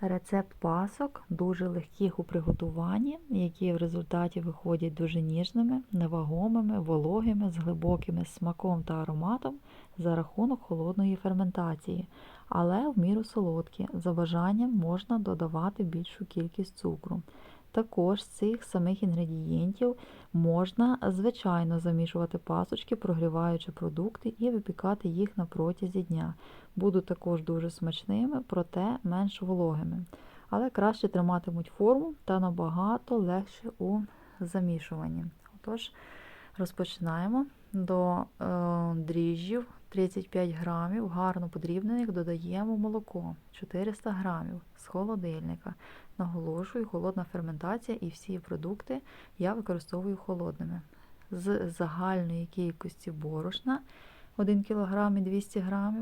Рецепт пасок дуже легких у приготуванні, які в результаті виходять дуже ніжними, невагомими, вологими, з глибоким смаком та ароматом за рахунок холодної ферментації, але в міру солодкі. За бажанням можна додавати більшу кількість цукру. Також з цих самих інгредієнтів можна звичайно замішувати пасочки, прогріваючи продукти і випікати їх на протязі дня. Будуть також дуже смачними, проте менш вологими. Але краще триматимуть форму та набагато легше у замішуванні. Отож, розпочинаємо до е, дріжджів 35 грамів, гарно подрібнених, додаємо молоко 400 грамів з холодильника. Наголошую, холодна ферментація і всі продукти я використовую холодними. З загальної кількості борошна 1 кг і 200 г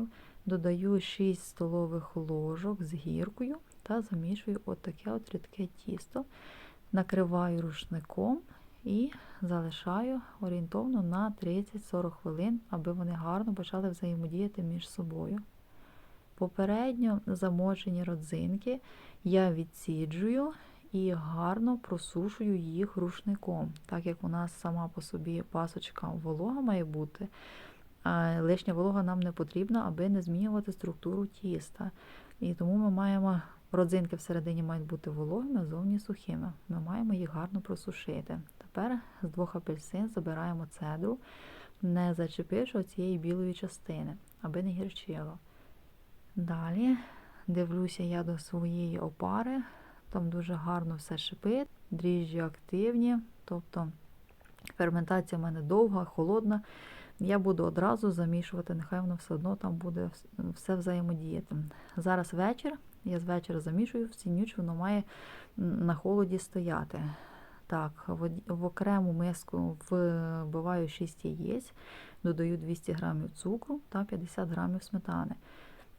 додаю 6 столових ложок з гіркою та замішую отаке от рідке тісто, накриваю рушником і залишаю орієнтовно на 30-40 хвилин, аби вони гарно почали взаємодіяти між собою. Попередньо замочені родзинки я відсіджую і гарно просушую їх рушником, так як у нас сама по собі пасочка волога має бути. Лишня волога нам не потрібна, аби не змінювати структуру тіста. І тому ми маємо родзинки всередині мають бути вологими, а зовні сухими. Ми маємо їх гарно просушити. Тепер з двох апельсин забираємо цедру, не зачепивши цієї білої частини, аби не гірчило. Далі дивлюся я до своєї опари, там дуже гарно все шипить, дріжджі активні, тобто ферментація в мене довга, холодна. Я буду одразу замішувати, нехай воно все одно там буде все взаємодіяти. Зараз вечір, я з вечора замішую, всі ніч воно має на холоді стояти. Так, в окрему миску вбиваю 6 яєць, додаю 200 г цукру та 50 г сметани.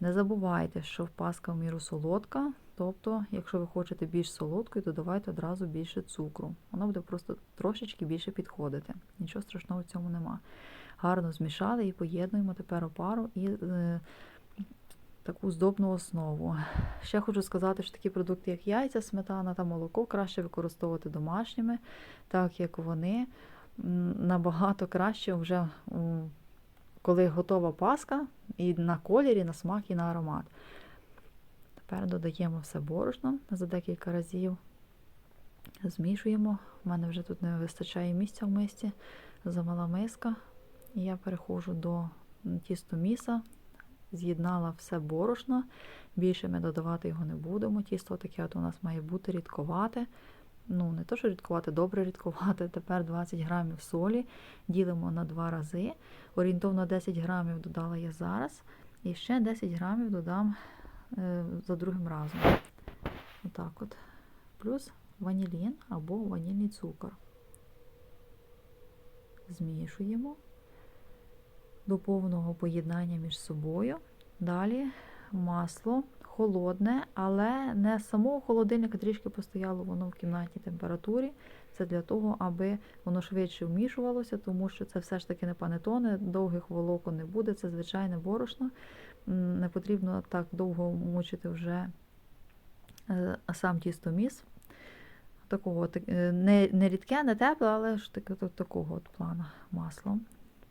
Не забувайте, що паска в міру солодка, тобто, якщо ви хочете більш солодкою, додавайте одразу більше цукру. Воно буде просто трошечки більше підходити. Нічого страшного в цьому нема. Гарно змішали і поєднуємо тепер опару і таку здобну основу. Ще хочу сказати, що такі продукти, як яйця, сметана та молоко, краще використовувати домашніми, так як вони набагато краще вже коли готова паска, і на колір, і на смак, і на аромат. Тепер додаємо все борошно за декілька разів, змішуємо. У мене вже тут не вистачає місця в мисці, замала миска. І я переходжу до тістоміса, з'єднала все борошно, більше ми додавати його не будемо. Тісто таке от у нас має бути рідковате ну не то, що рідкувати, добре рідкувати. Тепер 20 грамів солі ділимо на два рази. Орієнтовно 10 грамів додала я зараз. І ще 10 грамів додам е, за другим разом. Отак от. Плюс ванілін або ванільний цукор. Змішуємо до повного поєднання між собою. Далі масло холодне, але не самого холодильника трішки постояло воно в кімнатній температурі. Це для того, аби воно швидше вмішувалося, тому що це все ж таки не панетоне, довгих волокон не буде, це звичайне борошно. Не потрібно так довго мучити вже е, сам тістоміс. Такого, е, не не рідке, не тепле, але ж таки, такого от плану маслом.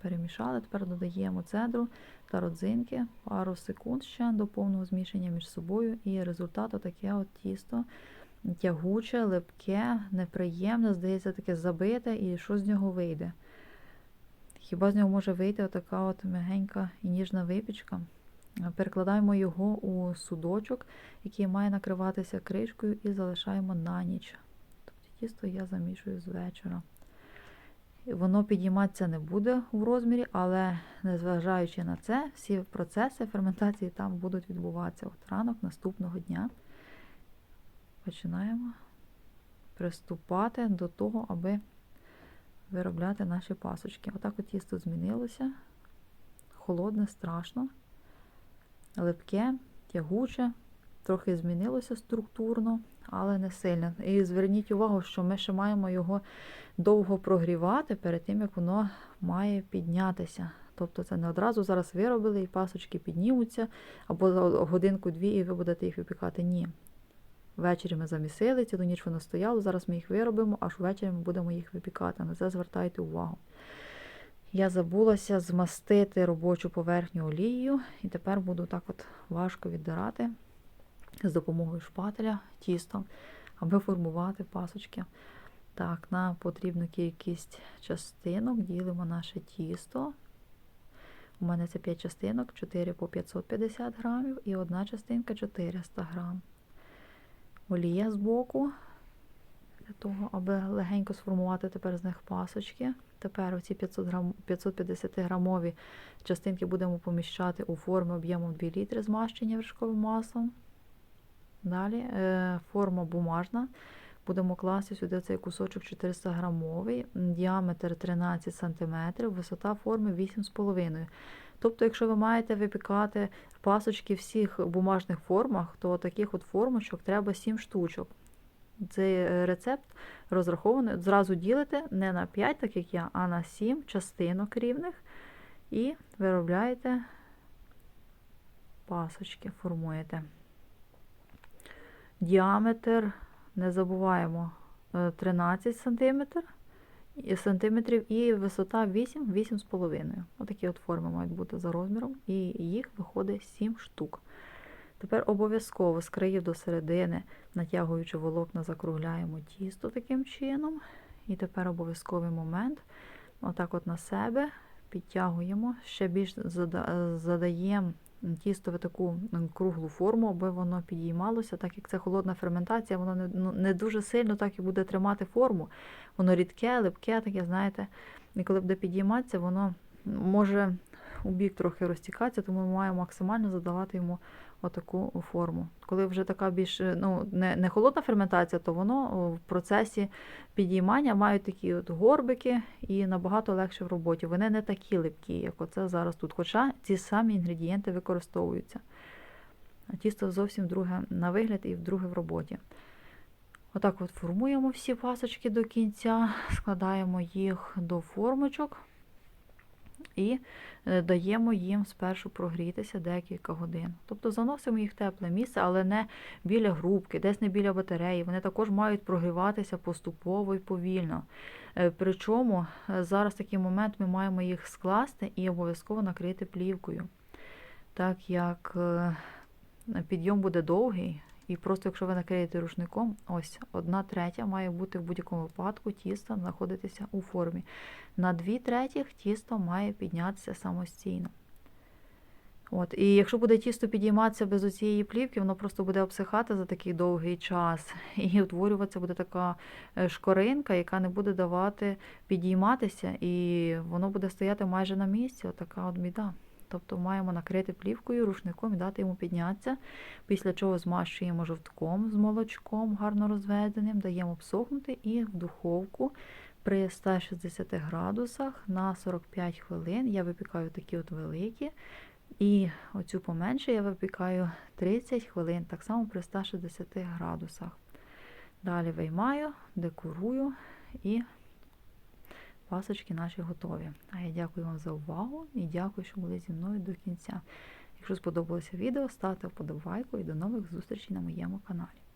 Перемішали, тепер додаємо цедру та родзинки, пару секунд ще до повного змішання між собою. І результат таке от тісто тягуче, липке, неприємне, здається, таке забите, і що з нього вийде. Хіба з нього може вийти отака от мягенька і ніжна випічка? Перекладаємо його у судочок, який має накриватися кришкою, і залишаємо на ніч. Тобто тісто я замішую з вечора. Воно підійматися не буде в розмірі, але незважаючи на це, всі процеси ферментації там будуть відбуватися от ранок наступного дня. Починаємо приступати до того, аби виробляти наші пасочки. Отак от тісто змінилося. Холодне, страшно, липке, тягуче, трохи змінилося структурно, але не сильно. І зверніть увагу, що ми ще маємо його довго прогрівати перед тим, як воно має піднятися. Тобто це не одразу зараз виробили і пасочки піднімуться, або за годинку-дві, і ви будете їх випікати. Ні. Ввечері ми замісили, цілу ніч воно стояло, зараз ми їх виробимо, аж ввечері ми будемо їх випікати. На це звертайте увагу. Я забулася змастити робочу поверхню олією, і тепер буду так от важко віддирати з допомогою шпателя тісто, аби формувати пасочки. Так, на потрібну кількість частинок ділимо наше тісто. У мене це 5 частинок, 4 по 550 грамів і одна частинка 400 грам. Олія з боку, для того, аби легенько сформувати тепер з них пасочки. Тепер оці 500 грам, 550 грамові частинки будемо поміщати у форми об'ємом 2 літри змащення вершковим маслом. Далі е, форма бумажна. Будемо класти сюди цей кусочок 400 грамовий, діаметр 13 см, висота форми 8,5 Тобто, якщо ви маєте випікати пасочки всіх бумажних формах, то таких от формочок треба 7 штучок. Цей е, рецепт розрахований, зразу ділите не на 5, так як я, а на 7 частинок рівних і виробляєте пасочки, формуєте. Діаметр, не забуваємо, 13 см, сантиметрів і висота 8, 8,5. Отакі от форми мають бути за розміром, і їх виходить 7 штук. Тепер обов'язково з країв до середини, натягуючи волокна, закругляємо тісто таким чином. І тепер обов'язковий момент. Отак от на себе підтягуємо, ще більш задаємо тісто в таку круглу форму, аби воно підіймалося, так як це холодна ферментація, воно не, ну, не дуже сильно так і буде тримати форму. Воно рідке, липке, таке, знаєте, і коли буде підійматися, воно може у бік трохи розтікатися, тому ми маємо максимально задавати йому отаку форму. Коли вже така більш ну, не не холодна ферментація, то воно в процесі підіймання мають такі от горбики і набагато легше в роботі. Вони не такі липкі, як оце зараз тут. Хоча ці самі інгредієнти використовуються. Тісто зовсім друге на вигляд і вдруге в роботі. Отак от формуємо всі пасочки до кінця, складаємо їх до формочок і е, даємо їм спершу прогрітися декілька годин. Тобто заносимо їх в тепле місце, але не біля грубки, десь не біля батареї. Вони також мають прогріватися поступово і повільно. Е, причому е, зараз такий момент ми маємо їх скласти і обов'язково накрити плівкою. Так як підйом буде довгий, і просто, якщо ви накриєте рушником, ось одна третя має бути в будь-якому випадку тісто знаходитися у формі. На дві третіх тісто має піднятися самостійно. От, І якщо буде тісто підійматися без цієї плівки, воно просто буде обсихати за такий довгий час. І утворюватися буде така е, шкоринка, яка не буде давати підійматися, і воно буде стояти майже на місці. Отака от біда. Тобто маємо накрити плівкою, рушником і дати йому піднятися, після чого змащуємо жовтком з молочком, гарно розведеним, даємо обсохнути і в духовку при 160 градусах на 45 хвилин. Я випікаю такі от великі. І оцю поменше я випікаю 30 хвилин, так само при 160 градусах. Далі виймаю, декорую і пасочки наші готові. А я дякую вам за увагу і дякую, що були зі мною до кінця. Якщо сподобалося відео, ставте вподобайку і до нових зустрічей на моєму каналі.